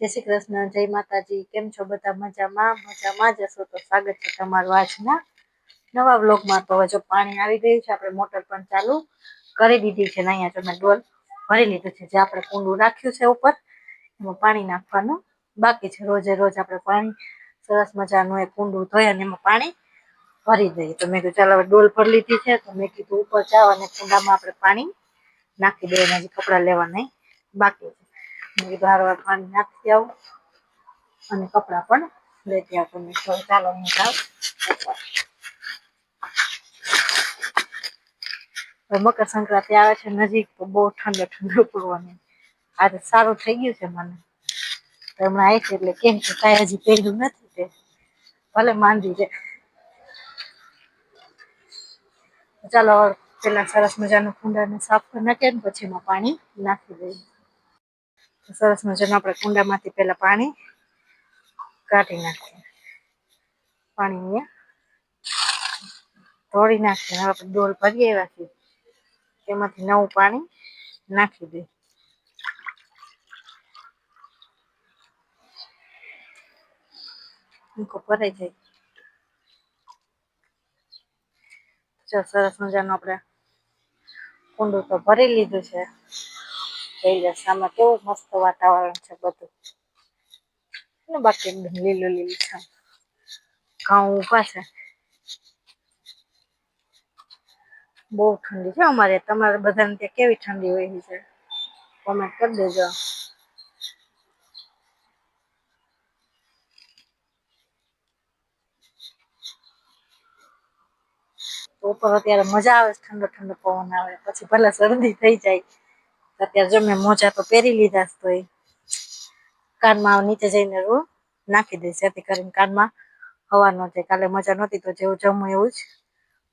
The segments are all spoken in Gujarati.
જય શ્રી કૃષ્ણ, જય માતાજી. કેમ છો બધા? મજામાં? મજામાં જ હશો તો સ્વાગત છે તમારું આજના નવા બ્લોગમાં તો જો પાણી આવી ગયું છે, આપણે મોટર પણ ચાલુ કરી દીધી છે ને અહીંયા મેં ડોલ ભરી લીધું છે, જે આપણે કુંડું રાખ્યું છે ઉપર, એમાં પાણી નાખવાનું બાકી છે. રોજે રોજ આપણે પાણી, સરસ મજાનું એ કુંડું ધોઈ અને એમાં પાણી ભરી દઈએ. તો મેં કીધું, ચાલો હવે ડોલ ભરી લીધી છે. તો મેં કીધું, ઉપર જાઓ અને કુંડામાં આપણે પાણી નાખી દઈએ હજી કપડાં લેવા નહીં બાકી છે. મેં હારવાર પાણી નાખી આવું અને કપડાં પણ લેતી આવું મેં ચાલો હું મકર સંક્રાંતિ આવે છે નજીક, તો બહુ ઠંડો ઠંડો પડવાનું આજે સારું થઈ ગયું છે મને. હમણાં આવી છે એટલે કેમ કે કાંઈ હજી પહેર્યું નથી તે. ભલે માંદી છે ચાલો પેલા સરસ મજાનું કુંડાને સાફ કરી નાખીએ ને પછી એમાં પાણી નાખી દઈએ. સરસ મજાનું આપણે કુંડામાંથી પેલા પાણી કાઢી નાખીએ. પાણી અહીંયા ધોળી નાખીએ. હવે આપણે ડોલ ભરી આવ્યા છીએ. તેમાંથી નવું પાણી નાખી દઈએ. ભરાઈ જાય. સરસ મજાનું આપણે કુંડું તો ભરી લીધું છે. જોઈ જશે આમાં કેવું મસ્ત વાતાવરણ છે બધું. ને બાકી લીલું લીલું છે. ઘઉં ઊભા છે બહુ ઠંડી છે અમારે. તમારે બધાને ત્યાં કેવી ઠંડી હોય છે? કોમેન્ટ કરી દેજો. ઉપર અત્યારે મજા આવે ઠંડો ઠંડો પવન આવે. પછી ભલે શરદી થઈ જાય. અત્યારે મેં મોજા તો પહેરી લીધા તો એ કાનમાં નીચે જઈને રૂ, નાખી દઈશ જેથી કરીને કાનમાં હવા ન જાય. કાલે મજા નહોતી, તો જેવું જમું એવું જ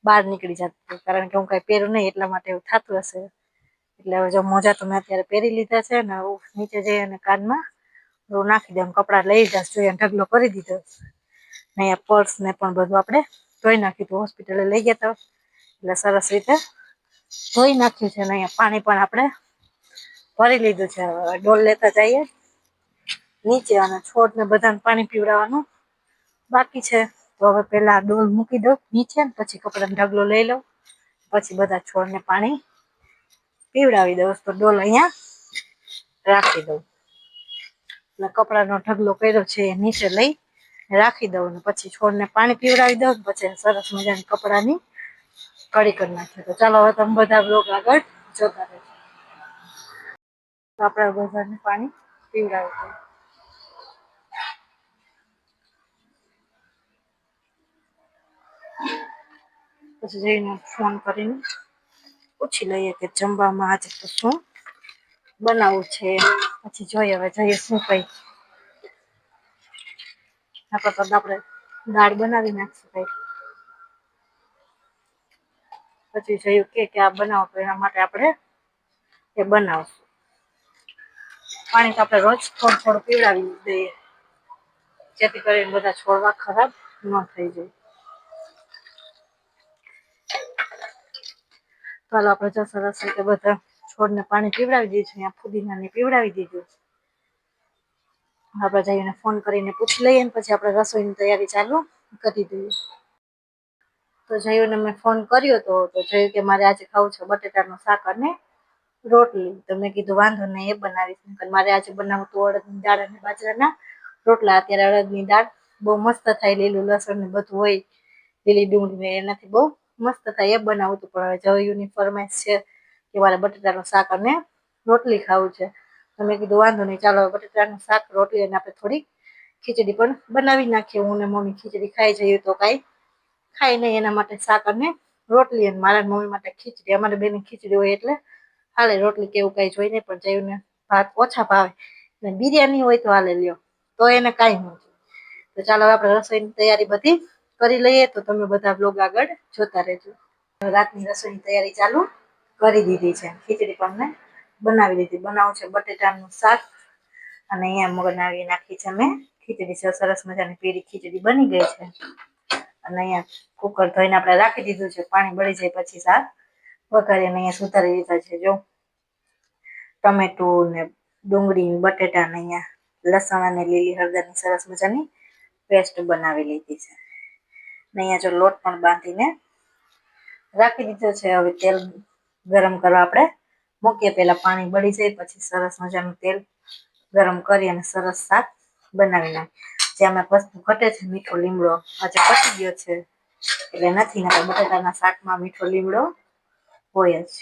બહાર નીકળી જતું કારણ કે હું કાંઈ પહેરું નહીં, એટલા માટે એવું થતું હશે. એટલે હવે જો મોજા તો મેં અત્યારે પહેરી લીધા છે ને નીચે જઈ અને કાનમાં રૂ નાખી દઉં. કપડાં લઈ જાશ જોઈએ ઢગલો કરી દીધો. ને અહીંયા પર્સ ને પણ બધું આપણે ધોઈ નાખ્યું હતું. હોસ્પિટલે લઈ ગયા હતા. એટલે સરસ રીતે ધોઈ નાખ્યું છે ને, અહીંયા પાણી પણ આપણે ભરી લીધું છે. ડોલ લેતા જઈએ. નીચે અને છોડને બધાને પાણી પીવડાવવાનું. બાકી છે, તો હવે પહેલા ડોલ મૂકી દઉં. નીચે પછી કપડાનો ઢગલો લઈ લઉં. પછી બધા છોડને પાણી પીવડાવી દઉં. તો ડોલ અહીંયા રાખી દઉં. એટલે કપડાનો ઢગલો કર્યો છે એ નીચે લઈ રાખી દઉં. ને પછી છોડને પાણી પીવડાવી દઉં. પછી સરસ મજાની કપડાની કડી કરી નાખીએ. તો ચાલો, હવે તમે બધા બ્લોગ આગળ જોતા રહેજો. તો આપણે બધાને પાણી પીવડાવી પછી જઈને ફોન કરીને પૂછી લઈએ કે જમવામાં આજે તો શું બનાવવું છે. પછી જોઈએ, હવે જઈએ શું કઈ. આપણે તો આપણે દાળ બનાવી નાખશું કઈ. પછી જોયું કે આ બનાવો તો એના માટે આપણે એ બનાવશું. પાણી તો આપણે રોજ થોડું થોડું પીવડાવી દઈએ. જેથી કરીને બધા છોડવા ખરાબ ન થઈ જાય. ચાલો આપણે જો સરસ રીતે બધા છોડને પાણી પીવડાવી દઈએ છીએ. ફુદીનાને પીવડાવી દીધું આપણે જઈને ફોન કરીને પૂછી લઈએ ને પછી આપણે રસોઈની તૈયારી ચાલુ કરી દઈએ. તો જયુને મેં ફોન કર્યો હતો તો જોયું કે મારે આજે ખાવું છે બટેટાનું શાક અને રોટલી. તો મેં કીધું વાંધો નહીં, એ બનાવીશ. મારે આજે બનાવવું હતું અડદની દાળ અને બાજરાના રોટલા. અત્યારે અડદની દાળ બહુ મસ્ત થાય, લીલું લસણ ને બધું હોય, લીલી ડુંગળી એનાથી બહુ મસ્ત થાય, એ બનાવું હતું પણ હવે જયુની ફરમાઈશ છે કે મારે બટેટાનું શાક અને રોટલી ખાવું છે. તો મેં કીધું વાંધો નહીં, ચાલો બટેટાનું શાક, રોટલી અને આપણે થોડીક ખીચડી પણ બનાવી નાખીએ. હું ને મમ્મી ખીચડી ખાઈ જઈએ તો કાંઈ ખાય નહીં, એના માટે શાક અને રોટલી અને મારા મમ્મી માટે ખીચડી. અમારે બેની ખીચડી હોય એટલે હાલે રોટલી કેવું કઈ જોઈ નહીં, પણ જયુંને ભાત ઓછા ભાવે. અને બિરયાની હોય તો હાલે લ્યો, તો એને કાંઈ ન તો ચાલો આપણે રસોઈની તૈયારી બધી કરી લઈએ, તો તમે બધા બ્લોગ આગળ જોતા રહેજો. રાતની રસોઈની તૈયારી ચાલુ કરી દીધી છે. ખીચડી પણ મેં બનાવી દીધી. બનાવું છે બટેટાનું શાક અને અહીંયા બનાવી નાખી છે મેં. ખીચડી છે, સરસ મજાની પીળી ખીચડી બની ગઈ છે. અને અહીંયા કુકર ધોઈને આપણે રાખી દીધું છે. પાણી બળી જાય પછી શાક. વઘારીને અહીંયા સુધારી દીધા છે, જો. ટમેટું ને ડુંગળી બટેટા ને અહીંયા લસણ અને લીલી હળદરની સરસ મજાની પેસ્ટ બનાવી લીધી છે. ને અહીંયા જો લોટ પણ બાંધીને રાખી દીધો છે. હવે તેલ ગરમ કરવા આપણે મૂકીએ. પહેલાં પાણી બળી જાય, પછી સરસ મજાનું તેલ ગરમ કરી અને સરસ શાક બનાવી નાખીએ. અમે વસ્તુ ઘટે છે, મીઠો લીમડો. આજે પટી ગયો છે. એટલે નથી ને બટાટાના શાકમાં મીઠો લીમડો હોય જ.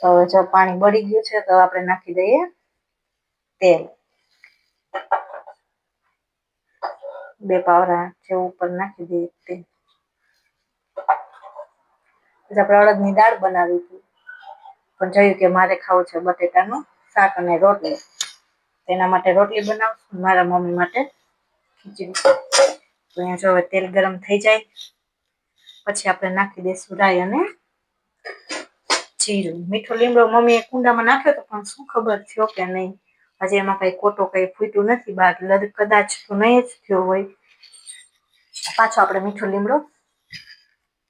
તો હવે જો પાણી બળી ગયું છે, તો આપણે નાખી દઈએ તેલ. બે પાવરા જે ઉપર નાખી દઈએ તેલ. આપણે આપણે અડદની દાળ બનાવી હતી. પણ જોયું કે મારે ખાવું છે બટેટાનું શાક અને રોટલી. તેના માટે રોટલી બનાવશું, મારા મમ્મી માટે ખીચડી. તો અહીંયા જો તેલ ગરમ થઈ જાય, પછી આપણે નાખી દઈશું રાઈ અને જીરું મીઠો લીમડો મમ્મીએ કુંડામાં નાખ્યો તો પણ શું ખબર થયો કે નહીં. આજે એમાં કઈ કોટો કઈ ફૂટ્યું નથી બાર કદાચ તો નહીં જ થયો હોય. પાછો આપણે મીઠો લીમડો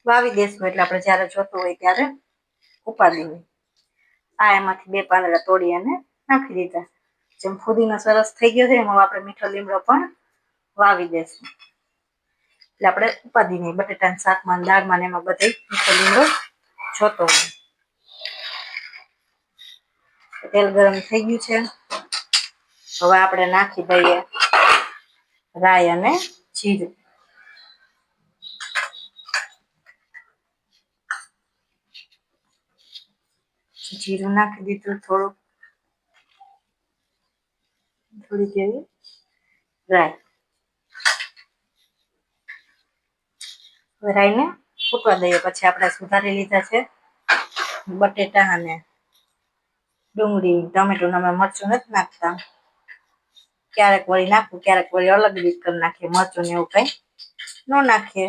વાવી દેશું એટલે આપણે જ્યારે જોતો હોય ત્યારે ઉપાડી હોય આ એમાંથી બે પાંદડા તોડી અને નાખી દીધા. જેમ ફુદીનો સરસ થઈ ગયો છે, એમાં આપણે મીઠો લીમડો પણ વાવી દેશું. એટલે આપણે ઉપાદી નહીં બટેટાના શાકમાં દાળમાં ને એમાં બધે મીઠો લીમડો જોતો હોય. તેલ ગરમ થઈ ગયું છે. હવે આપણે નાખી દઈએ રાય અને જીરું. જીરું નાખી દીધું થોડુંક. થોડી જેવી રાય રાઈને ફૂટવા દઈએ. પછી આપણે સુધારી લીધા છે બટેટા અને ડુંગળી, ટમેટું અમે મરચું નથી નાખતા. ક્યારેક વળી નાખવું ક્યારેક વળી અલગ રીત કરી નાખીએ, મરચું ને એવું કંઈ ન નાખીએ.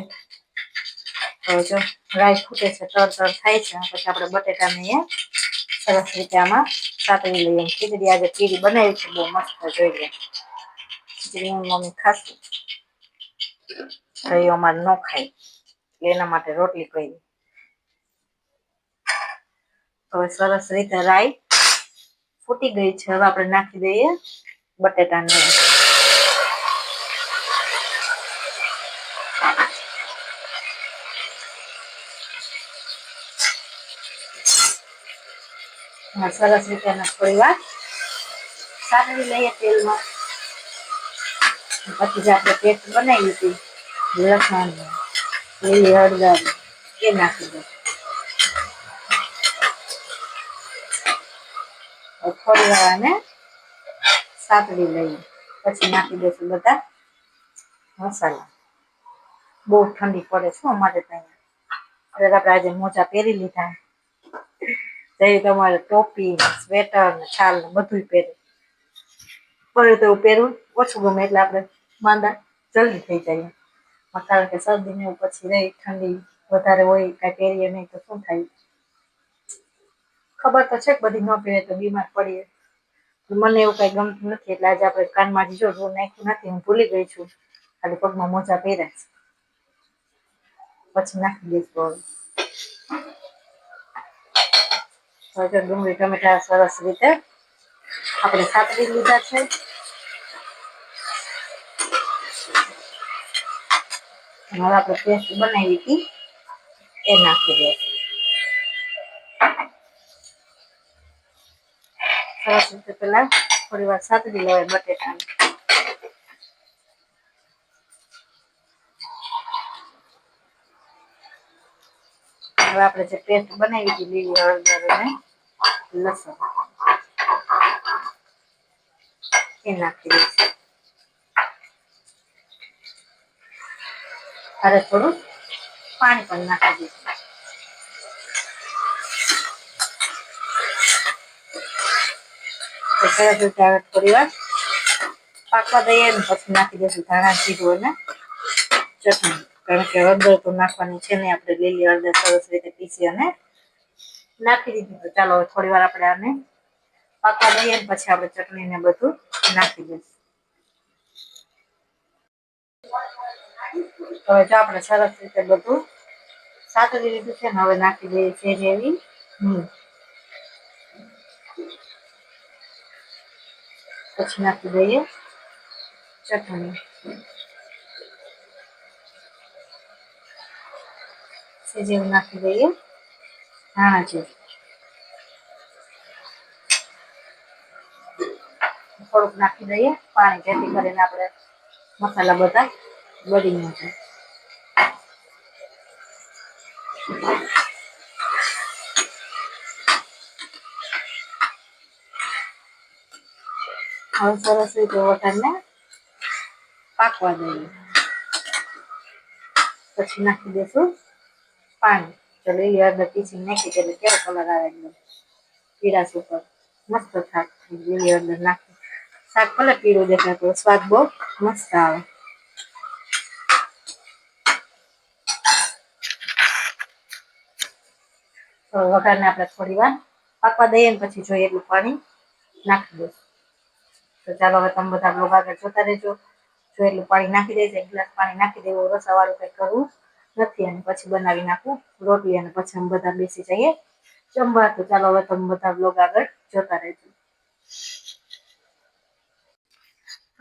તો જો રાઈ ફૂટે છે, તર તર થાય છે, પછી આપણે બટેટાને એ સરસ રીતે આમાં સાતવી લઈએ ખીચડી આજે ખીરી બનાવી છે, બહુ મસ્ત જોઈ લે. ખીચડી મમ્મી ખાશું તો એ અમારે ન ખાય એના માટે રોટલી કરી. તો સરસ રીતે રાઈ ફૂટી ગઈ છે. હવે આપણે નાખી દઈએ બટેટાને. સરસ રીતે થોડી વાર સાતળી લઈએ તેલમાં. પછી જે આપણે પેસ્ટ બનાવી હતી, લસણ, લીલી હળદર, એ નાખી દો થોડી વાર સાતળી લઈએ પછી નાખી દઈશું બધા મસાલા. બહુ ઠંડી પડે શું અમારે ત્યાં હવે આપણે આજે મોજા પહેરી લીધા. જઈ તમારે ટોપી, સ્વેટર ને છાલ ને બધું પહેરે. પડે તો એવું પહેરવું ઓછું ગમે એટલે આપણે માંદા જલ્દી થઈ જાય. કારણ કે શરદી ને પછી રહી ઠંડી વધારે હોય કાંઈ પહેરીએ નહીં તો શું થાય? ખબર તો છે કે બધી ન પીવે તો બીમાર પડીએ. મને એવું કઈ ગમતું નથી, એટલે આજે આપણે કાનમાં જો રૂ નાખ્યું નથી, હું ભૂલી ગઈ છું. ખાલી પગમાં મોજા પહેર્યા છે. પછી નાખી દઈશ હવે ડુંગળી, ટમેટા સરસ રીતે આપણે સાતરી લીધા છે. હવે આપણે પેસ્ટ બનાવી હતી, એ નાખી દઈશું. સરસ રીતે પેલા થોડી વાર સાતરી લેવાય બટેટાને. હવે આપણે જે પેસ્ટ બનાવી હતી લીલી હળદર અને લસણ, એ નાખી દઈશું. અરે થોડું પાણી પણ નાખી દઈશું. સરસ રીતે હવે થોડી વાર પાકવા દઈએ પછી નાખી દઈશું ધાણા, જીરું અને ચટણી. કારણ કે હળદર તો નાખવાની છે ને, આપણે લીલી હળદર સરસ રીતે પીસી અને નાખી દીધી ચાલો થોડી વાર આપણે આને પાકવા દઈએ પછી આપણે ચટણી ને બધું નાખી દઈશું. હવે જો આપણે સરસ રીતે બધું સાતરી લીધું છે ને, હવે નાખી દઈએ છીએ જેવી. હમ. પછી નાખી દઈએ ચટણી સેજેવું નાખી દઈએ ધાણા જીરું થોડુંક નાખી દઈએ પાણી જેથી કરીને આપણે મસાલા બધા બળી ન જાય હવે સરસ રીતે વટાણને પાકવા દઈએ. પછી નાખી દેશું પાણી. ચલો, એ હળદર પીસી નાખી એટલે કેવો કલર આવે એકદમ પીળાશ ઉપર. મસ્ત શાક લીલી અંદર નાખી. શાક ભલે પીળું દેખાય તો સ્વાદ બહુ મસ્ત આવે. વઘારને આપણે થોડી વાર પાકવા દઈએ પછી જોઈએ એટલું પાણી નાખી દઈશું. તો ચાલો હવે તમે બધા બ્લોગ આગળ જોતા રહેજો. જો એટલું પાણી નાખી દઈશ એક ગ્લાસ પાણી નાખી દેવું, રસાવાળું કંઈ કરવું નથી અને પછી બનાવી નાખું રોટલી અને પછી અમે બધા બેસી જઈએ. જમવા, તો ચાલો હવે તમે બધા બ્લોગ આગળ જોતા રહેજો.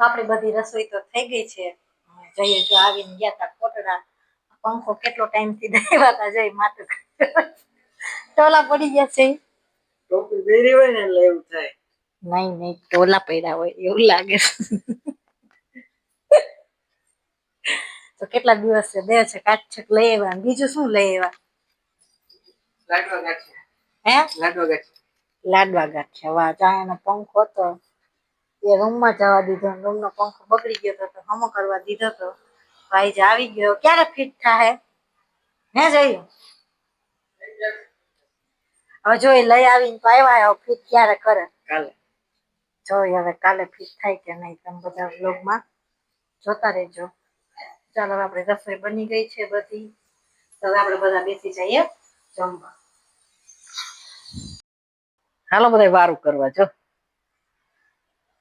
આપણી બધી રસોઈ તો થઈ ગઈ છે. જઈએ જો આવીને ગયા તા કોટડા. પંખો કેટલો ટાઈમથી દેવા હતા જઈ માથું ટોલા પડી ગયા છે. ટોપી પહેરી હોય ને એટલે એવું થાય. નહીં નહીં ટોલા પડ્યા હોય એવું લાગે. તો કેટલા દિવસ છે બે છે કાચક લઈ આવ્યા બીજું શું લઈ આવ્યા હે લાડવા ગાંઠિયા વાહ ચાયાનો પંખો હતો એ રૂમમાં જવા દીધો રૂમનો પંખો બગડી ગયો હતો તો હમો કરવા દીધો તો ભાઈ જ આવી ગયો ક્યારે ફિટ થાય હે જયું હવે જો લઈ આવીને તો આવ્યા ફિટ ક્યારે કરે કાલે જોઈ હવે કાલે ફિટ થાય કે નહીં તમે બધા વ્લોગમાં જોતા રહેજો. ચાલો આપણે રસોઈ બની ગઈ છે બધી. તો હવે આપણે બધા બેસી જઈએ જમવા. હાલો બધા વારું કરવા જો.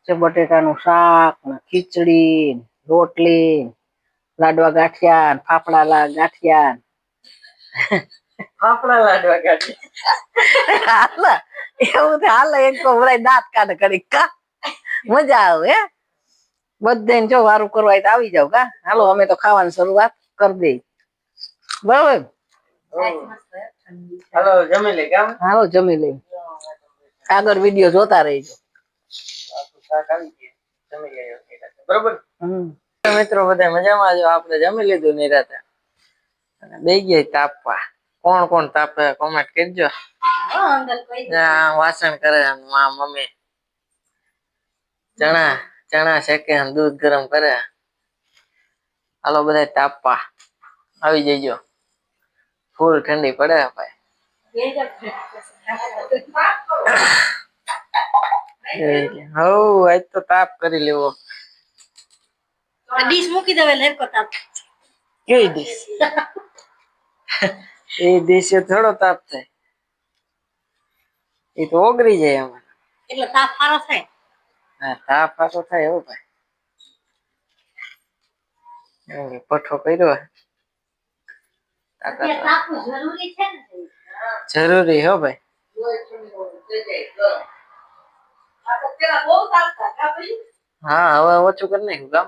જો બટેટાનું શાક ને ખીચડી રોટલી લાડવા ગાંઠિયા ફાફડા લા ગાંઠિયા. ફાફડા લાડવા ગાંઠિયા. એવું હાલે એક તો દાંત કાઢે કરી કા? મજા આવે હે? બધાને જો વારું કરવા તો આવી જાવ કા? હાલો અમે તો ખાવાની શરૂઆત કરી દઈ બરોબર? હાલો જમી લે હાલો જમી લઈ આગળ વીડિયો જોતા રહેજો. બરોબર? મિત્રો બધા મજામાં જો આપણે જમી લીધું નિરાતે. બે ગયા તાપવા કોણ કોણ તાપે? કોમેન્ટ કરજો. વાસણ કરે મા મમ્મી. ચણા ચણા શેકે દૂધ ગરમ કરે. હાલો બધા તાપવા. આવી જજો. ફૂલ ઠંડી પડે ભાઈ. હવ આજ તો તાપ કરી લેવો. ડીશ મૂકી દેવે લેકો તાપ. કેવી ડીશ. એ દિવસે થોડો તાપ થાય. એ તો ઓગળી જાય અમારે એટલે તાપ સારો થાય? હા તાપ પાછો થાય એવું ભાઈ. પઠો કર્યો. જરૂરી હો ભાઈ. હા હવે ઓછું કરી નાખ્યું કામ.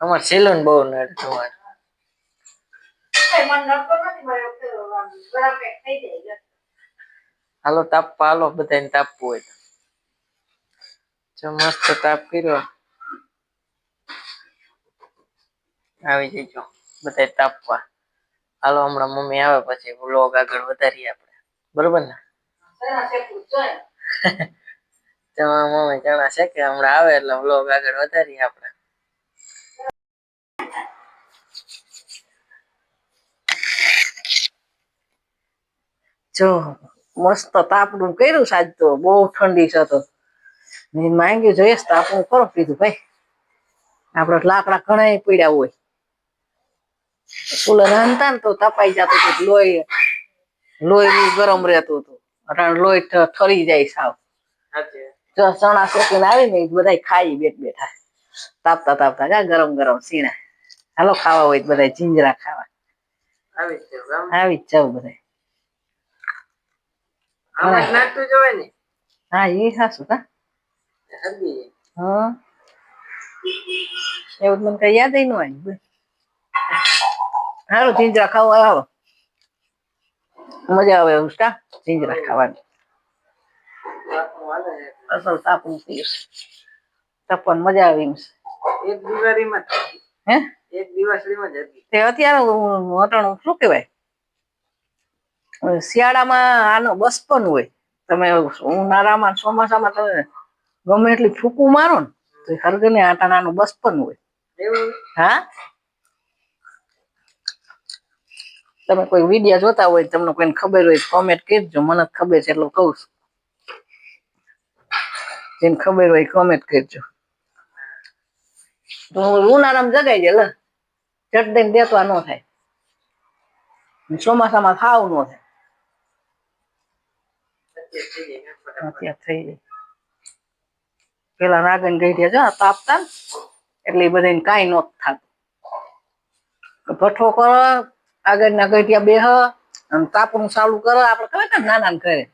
અમારે સેલૂન બહુ નડ તમારે હાલો તાપવા હાલો બધાને તાપવું હોય જો મસ્ત તાપ કર્યો. આવી જજો બધા તાપવા. હાલો, હમણાં મમ્મી આવે પછી વ્લોગ આગળ વધારીએ આપણે. બરોબર ને? મમ્મી ચણા છે કે હમણાં આવે એટલે વ્લોગ આગળ વધારીએ આપણે. જો મસ્ત તાપડું કર્યું સાજ તો બહુ ઠંડી છે તો. માંગ્યું જોઈએ તાપડું કરો. કીધું ભાઈ આપડે લાકડા ઘણા પીડ્યા હોય. કુલર હાંતા ને તો તપાઈ જતું હતું લોહી લોહી ગરમ રહેતું હતું. અટાણે લોહી ઠરી જાય સાવ. જો ચણા શેકીને આવીને બધા ખાઈ બેઠ બેઠા. તાપતા તાપતા જા ગરમ ગરમ સીણા હાલો ખાવા હોય બધા જીંજરા ખાવા. આવી જ જાવ બધા આમાં નાખતું જોવે ને. હા એ સાસુ કા? હા. એવું મને કઈ યાદ ન આવ્યું સારું ઝીંજરા ખાવા આવો. મજા આવે એવું કા? ચીંજરા ખાવાની. અસલ તાપનું પીસ તપન મજા આવી એમ એક દિવાળીમાં હે? એક દિવાળીમાં જ. તે અત્યારે વટાણું શું કહેવાય? શિયાળામાં આનો બસપન હોય. તમે ઉનાળામાં ચોમાસામાં તમે ગમે એટલી ફૂકું મારો ને તો હરગને આટાણાનું બસપન હોય. હા? તમે કોઈ વિડીયા જોતા હોય તમને કોઈને ખબર હોય કોમેન્ટ કરજો. મને ખબર છે એટલું કહું છું. જેને ખબર હોય કોમેન્ટ કરજો. તો ઉનાળામાં જગાઈ જાય લે. ચટ દઈને દેતો ન થાય. ચોમાસામાં ખાવ ન થાય. અત્યારે થઈ જાય પેલા રાગન ગઈ રહ્યા જો તાપતા એટલે એ બધાને કાંઈ નહોતું થતું. ભઠ્ઠો કરો આગળના ગઢિયા બેહ અને તાપણું ચાલુ કરો આપણે ખબર ને નાના ઘરે?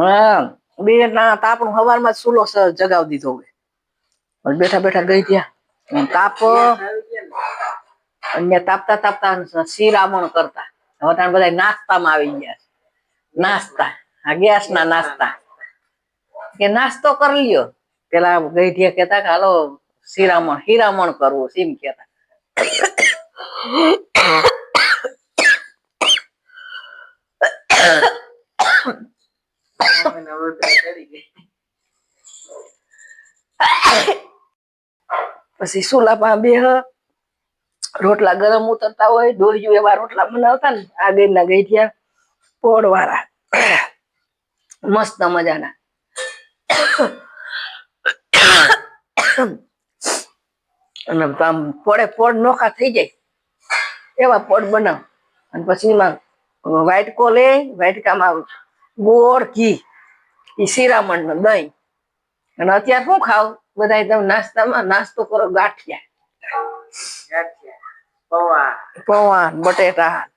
હા બે નાના તાપણું હવારમાં સુલો જગાવી દીધો બેઠા બેઠા ગઈ ત્યાં તાપ. અને તાપતા તાપતા શિરામણ કરતા. હવે ત્યાં બધા નાસ્તામાં આવી ગયા. નાસ્તા આ ગેસ ના નાસ્તા કે નાસ્તો કરી લ્યો પેલા ગઈઢિયા કેતા કે હાલો શિરામણ હીરામણ કરવું છે એમ કેતા મમ્મીને વધારે ચડી ગઈ. પછી સુલા પા બે રોટલા ગરમ ઉતરતા હોય ડોહ્યું એવા રોટલા બનાવતા ને આગળના ગઈઢિયા પોળવાળા મસ્ત મજાના. અને આમ પોળે પોળ નોખા થઈ જાય. એવા પોળ બનાવ. અને પછી એમાં વ્હાઈટ કોલે વ્હાઈટકામાં ગોળ ઘી. એ શિરામણ નો દહીં. અને અત્યારે શું ખાવ? બધા તમે નાસ્તામાં નાસ્તો કરો ગાંઠિયા. પૌવા બટેટા.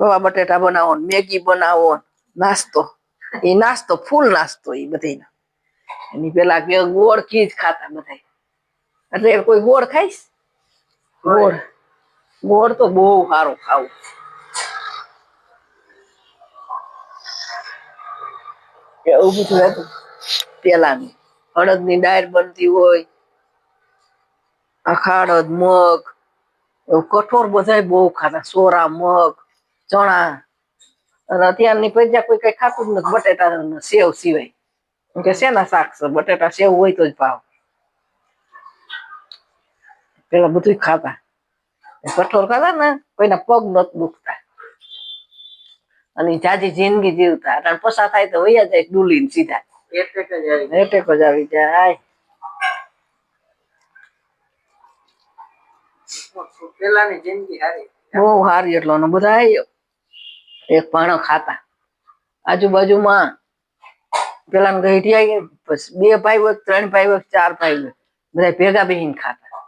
પૌવા બટેટા બનાવો મેગી બનાવો નાસ્તો. એ નાસ્તો ફૂલ નાસ્તો એ બધા એની પેલા કે ગોળ ઘી જ ખાતા બધા એટલે કોઈ ગોળ ખાઈશ? ગોળ. ગોળ તો બહુ સારું ખાવું. એવું બધું હતું? પેલાનું. ની દાળ બનતી હોય અખાડદ મગ એવું કઠોળ બધાય બહુ ખાતા. સોરા મગ ચણા. અને અત્યારની પૈસા કોઈ કઈ ખાતું જ નથી બટેટા ને સેવ સિવાય. કે શેના શાક છે? બટેટા સેવ હોય તો જ ભાવ. પેલા બધું ખાતા. કઠોર ખાતા ને કોઈના પગ નત દુખતા. અને જાજી જિંદગી જીવતા. અને પસાર થાય તો વૈયા જાય ડૂલીને સીધા. એટેક જ આવી જાય. પેલાની જિંદગી સારી બહુ સારી એટલો ને બધા એક પાણો ખાતા. આજુબાજુમાં પેલા ગઈઢિયા બે ભાઈ હોય ત્રણ ભાઈ હોય ચાર ભાઈ હોય બધા ભેગા બેહીને ખાતા.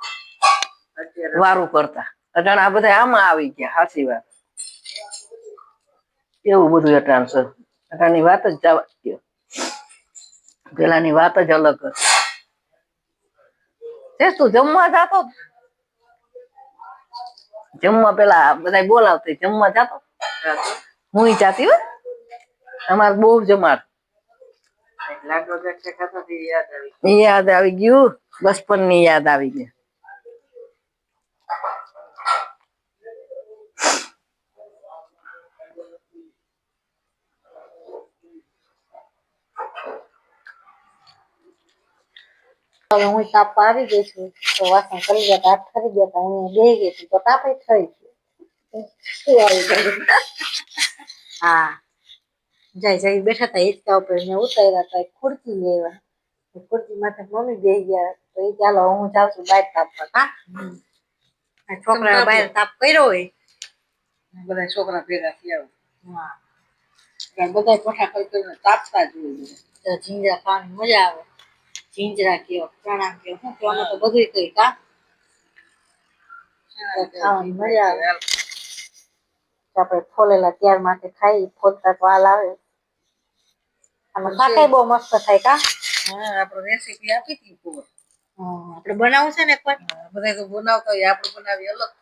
વારું કરતા. અટાણ આ બધા આમાં આવી ગયા હાસી વાત. એવું બધું અટાણ છે અટાણની વાત જ જવા પેલાની વાત જ અલગ તે તું જમવા જાતો? જમવા પેલા બધા બોલાવતી જમવા જાતો. હું જાતી હો અમાર બહુ તે યાદ આવી ગયું બચપનની યાદ આવી ગઈ. હવે હું તાપ આવી ગઈ છું, તો વાસણ કરી ગયા તા હાથ ગયા હું બેહી ગઈ છું, તો તાપે થઈ ગયો. શું આવી ગયું? હા. જાય જાય બેઠા હતા હિંચકા ઉપર ને ઉતાર્યા હતા ખુરતી ખુરચી લેવા ખુરતી ખુરચી માથે મમ્મી બે ગયા. તો એ ચાલો હું જાઉં છું બહાર તાપવા કા છોકરા બહાર તાપ કર્યો હોય. બધા છોકરા ભેગા થયા હા. બધા કોઠા કરી કરીને તાપતા જ હોય તો ખાવાની મજા આવે. જીંજરા કયો ચણા કયો શું કયો અમે તો બધું કઈ કા ખાવાની મજા આવે. આપણે ફોલેલા ત્યાર માટે ખાઈ ફોલતા તો વાલ આવે. અને શાકાય બહુ મસ્ત થાય કા? હા આપણે રેસીપી આપી હતી હમ, આપણે બનાવવું છે ને એકવાર બધા તો બનાવતા હોય આપણે બનાવી અલગ.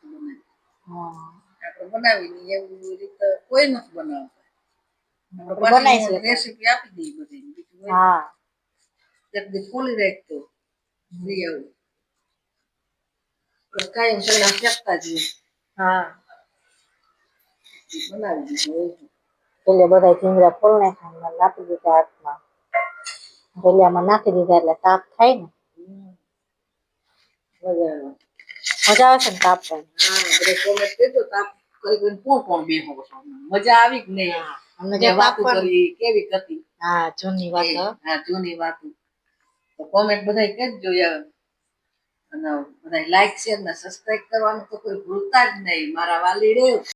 આપણે બનાવી નહીં એવું રીતે કોઈ નથી બનાવતા. બનાવી રેસીપી આપી દઈએ બધી બીજું હા. એક દી ખોલી રાખતો લઈ આવું. કાયમ ચણા ફેંકતા જઈએ. હા. બનાવી દીધું એટલે બધા ફોલ નાખ્યા અને નાખી દીધા હાથમાં. ભેલિયામાં નાખી દીધા એટલે તાપ થાય ને. મજા આવે છે ને તાપ પણ. કરી કરીને કોણ કોણ મજા આવી કે નહીં? અમને જે જે કરી કેવી હતી? હા જૂની વાત. હા જૂની વાત. તો કોમેન્ટ બધા કરજો યાર. અને બધા લાઈક શેર ને સબસ્ક્રાઇબ કરવાનું તો કોઈ ભૂલતા જ નહીં. મારા વાલી રે.